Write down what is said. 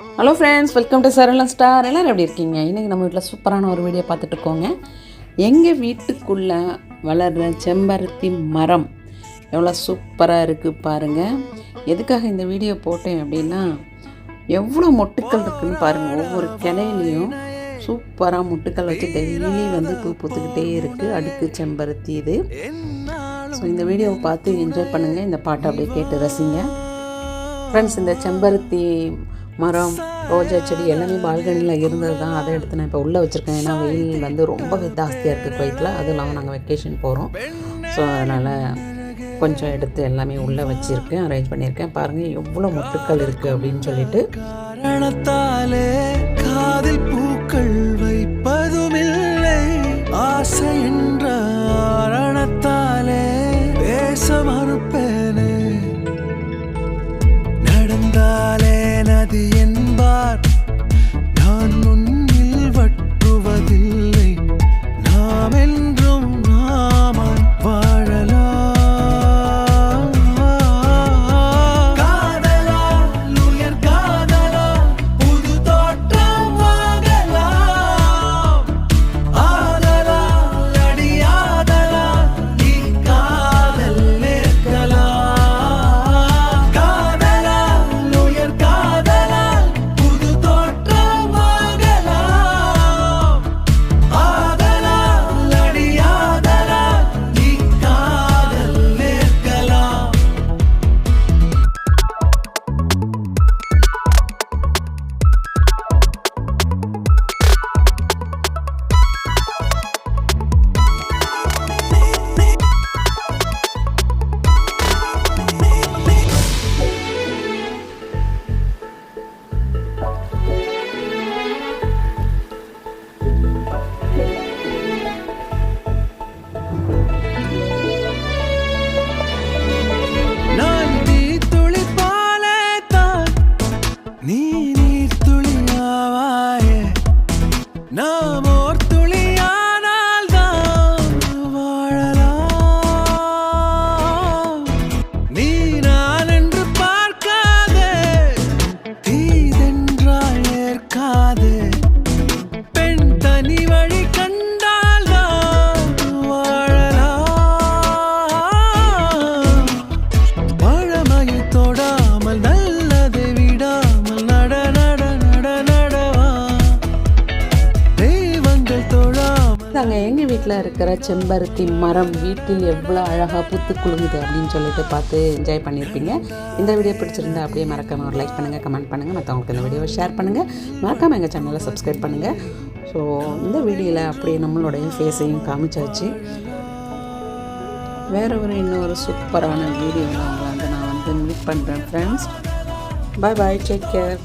Hello friends welcome to Sarala star எல்லோரும் எப்படி இருக்கீங்க? இன்றைக்கி நம்ம வீட்டில் சூப்பரான ஒரு வீடியோ பார்த்துட்டுக்கோங்க எங்கள் வீட்டுக்குள்ளே வளர்கிற செம்பருத்தி மரம் எவ்வளோ சூப்பராக இருக்குது பாருங்கள் எதுக்காக இந்த வீடியோ போட்டேன் அப்படின்னா எவ்வளோ மொட்டுக்கள் இருக்குதுன்னு பாருங்கள் ஒவ்வொரு கிளையிலையும் சூப்பராக முட்டுக்கள் வச்சு டெய்லி வந்து பூ பூத்துக்கிட்டே இருக்குது அடுக்கு செம்பருத்தி இது. ஸோ இந்த வீடியோவை பார்த்து என்ஜாய் பண்ணுங்கள் இந்த பாட்டை அப்படியே கேட்டு ரசிங்க. ஃப்ரெண்ட்ஸ் இந்த செம்பருத்தி மரம் ரோஜா செடி எல்லாமே பால்கனியில் இருந்தது தான் அதை எடுத்து நான் இப்போ உள்ளே வச்சுருக்கேன். ஏன்னா வெயில் வந்து ரொம்ப ஜாஸ்தியாக இருக்குது குவைத்தில் அதுவும் இல்லாமல் நாங்கள் வெக்கேஷன் போகிறோம் ஸோ அதனால் கொஞ்சம் எடுத்து எல்லாமே உள்ளே வச்சுருக்கேன். அரேஞ்ச் பண்ணியிருக்கேன் பாருங்கள் எவ்வளோ மொட்டுக்கள் இருக்குது அப்படின்னு சொல்லிட்டு. காதில் பூக்கள் Namo வீட்டில் இருக்கிற செம்பருத்தி மரம் வீட்டில் எவ்வளோ அழகாக பூத்து குழுங்குது அப்படின்னு சொல்லிட்டு பார்த்து என்ஜாய் பண்ணியிருப்பீங்க. இந்த வீடியோ பிடிச்சிருந்தா அப்படியே மறக்காமல் ஒரு லைக் பண்ணுங்கள் கமெண்ட் பண்ணுங்கள் மற்றவங்களுக்கு இந்த வீடியோவை ஷேர் பண்ணுங்கள் மறக்காமல் எங்கள் சேனலை சப்ஸ்கிரைப் பண்ணுங்கள் ஸோ இந்த வீடியோவில் அப்படியே நம்மளுடைய ஃபேஸையும் காமிச்சாச்சு. வேறு ஒரு இன்னொரு சூப்பரான வீடியோவில் உங்களை வந்து நான் வந்து மீட் பண்ணுறேன் friends bye bye take care